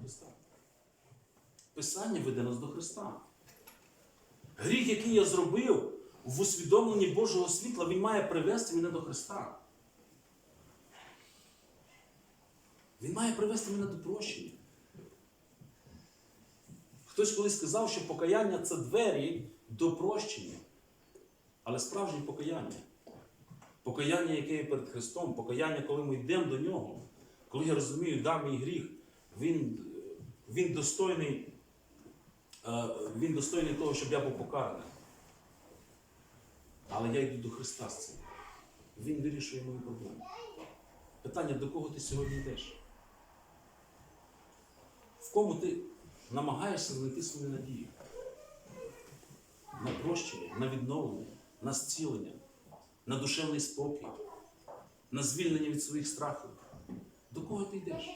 Христа. Писання веде нас до Христа. Гріх, який я зробив в усвідомленні Божого світла, він має привести мене до Христа. Він має привести мене до прощення. Хтось колись сказав, що покаяння це двері до прощення. Але справжнє покаяння. Покаяння, яке є перед Христом, покаяння, коли ми йдемо до Нього, коли я розумію, да, мій гріх, він, він достойний. е, Він достойний того, щоб я був покараний. Але я йду до Христа з цим. Він вирішує мої проблеми. Питання, до кого ти сьогодні йдеш? В кому ти намагаєшся знайти свою надію? На прощення, на відновлення, на зцілення, на душевний спокій, на звільнення від своїх страхів. До кого ти йдеш?